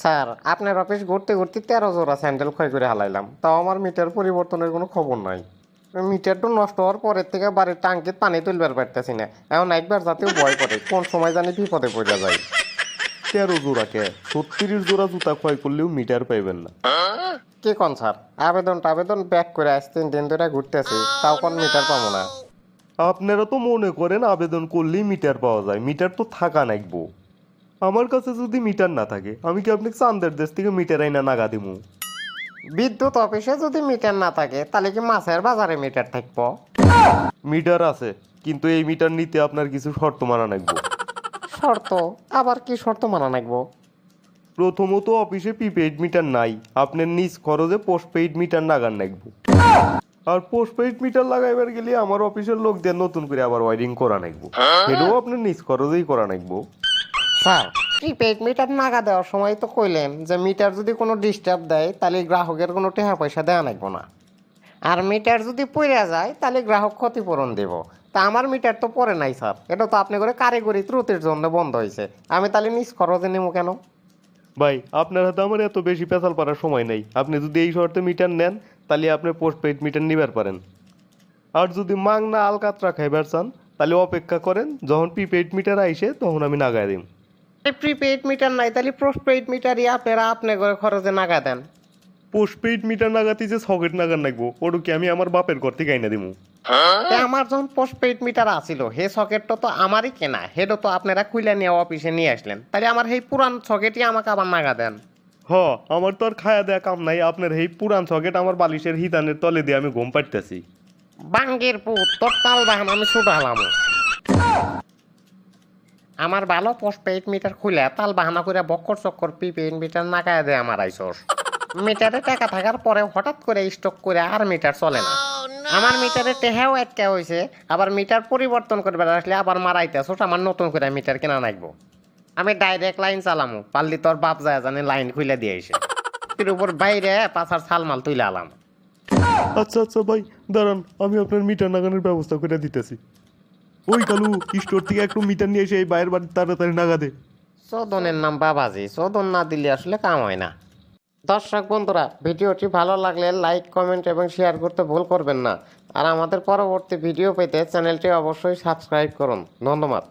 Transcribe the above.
Sir আপনার office ঘুরতে ঘুরতে তেরো জোড়া স্যান্ডেল ক্ষয় করে হালাইলাম। তাও আমার মিটার পরিবর্তনের কোনো খবর নাই। মিটারটা নষ্ট হওয়ার পরের থেকে বাড়ির টাঙ্কিত পানি তুলবার পারতেছি না। এখন একবার যাতেও ভয় করে কোন সময় জানি বিপদে পড়ে যায়। তেরো জোড়াকে ছত্রিশ জোড়া জুতা ক্ষয় করলেও মিটার পাইবেন না। কে কন স্যার? আবেদন আবেদন ব্যাক করে আজ তিন দিন ধরে ঘুরতেছি তাও কোন মিটার পাবো না। আপনারা তো মনে করেন আবেদন করলেই মিটার পাওয়া যায়। মিটার তো থাকা নাকবো। আমার কাছে যদি মিটার না থাকে আমি কি আপনাকে চান্দের দেশ থেকে মিটার আইনা নাগা দিমু? বিদ্যুৎ অফিসে যদি মিটার না থাকে তাহলে কি মাছের বাজারে মিটার থাকব? মিটার আছে কিন্তু এই মিটার নিতে আপনার কিছু শর্ত মানা নাকবো শর্ত? আবার কি শর্ত মানা লাগবো? প্রথমত অফিসে প্রিপেইড মিটার নাই আপনার নিজ খরচে পোস্টপেইড মিটার নাগান নাকবো আর পোস্টপেইড মিটার লাগাইবার গেলে আমার অফিসের লোকদের নতুন করে আবার ওয়ারিং করা নাকবো এটাও আপনার নিজ খরচেই করা নাকবো স্যার। প্রিপেড মিটার নাগা দেওয়ার সময় তো কইলেন যে মিটার যদি কোনো ডিস্টার্ব দেয় তাহলে গ্রাহকের কোনো টাকা পয়সা দেওয়া লাগবো না। আর মিটার যদি পড়ে যায় তাহলে গ্রাহক ক্ষতিপূরণ দেব। তা আমার মিটার তো পড়ে নাই স্যার। এটা তো আপনি করে কারিগরি ত্রুটির জন্য বন্ধ হয়েছে আমি তাহলে নিজ খরচে নেব কেন? ভাই আপনার হাতে আমার এত বেশি পেশাল পারার সময় নেই। আপনি যদি এই শর্তে মিটার নেন তাহলে আপনি পোস্টপেইড মিটার নিবার পারেন। আর যদি মাংনা আলকাতরা খাইবার চান তাহলে অপেক্ষা করেন যখন প্রিপেইড মিটার আইসে তখন আমি নাগায় দিম। প্রিপেড মিটার নাই তাহলে পোস্টপেড মিটারই আপনারা আপনি করে খরচে নাগা দেন। পোস্টপেইড মিটার নাগাতি যে সকেট নাগান নাগবো ওটু কি আমি আমার বাপের ঘর থেকে আইনা দিমু? আমার যখন পোস্টপেড মিটার আসিল হে সকেটটা তো আমারই কেনা হেডও তো আপনারা খুলে নিয়ে অফিসে নিয়ে আসলেন। তাহলে আমার সেই পুরান সকেটই আমাকে আবার নাগা দেন। হ আমার তো আর খায়া দেয়া কাম নাই আপনার এই পুরান সকেট আমার বালিশের হিতানের তলে দিয়ে আমি ঘুম পাইতেছি বাঙ্গের পুত তোর তাল বাহান আমি ছুটালাম আমার ভালো পোস্টপেড মিটার খুলে তাল বাহানা করে বক্কর চক্কর প্রিপেড মিটার নাগায় দেয় আমার আইসোর মিটারে টাকা থাকার পরে হঠাৎ করে স্টক করে আর মিটার চলে না। আমার মিটারে টেহাও একটা হয়েছে আবার মিটার পরিবর্তন করবে আসলে আবার মারাইতে ছোট আমার নতুন করে মিটার কেনা নাগবো আমি ডাইরেক্ট লাইন চালামু পারলি তোর বাপ যায় জানে লাইন খুলে দিয়ে এসে এর উপর বাইরে পাছার ছালমাল তুইলে আলাম। আচ্ছা আচ্ছা ভাই দাঁড়ান আমি আপনার মিটার নাগানোর ব্যবস্থা করে দিতেছি। ওই কালু, স্টোর থেকে একটু মিটার নিয়ে এসে এই বাইরের বাড়ির তাড়াতাড়ি নাগাদে। দে চোদনের নাম বাবাজি সদন না দিলে আসলে কাম হয় না। দর্শক বন্ধুরা, ভিডিওটি ভালো লাগলে লাইক, কমেন্ট এবং শেয়ার করতে ভুল করবেন না। আর আমাদের পরবর্তী ভিডিও পেতে চ্যানেলটি অবশ্যই সাবস্ক্রাইব করুন। ধন্যবাদ।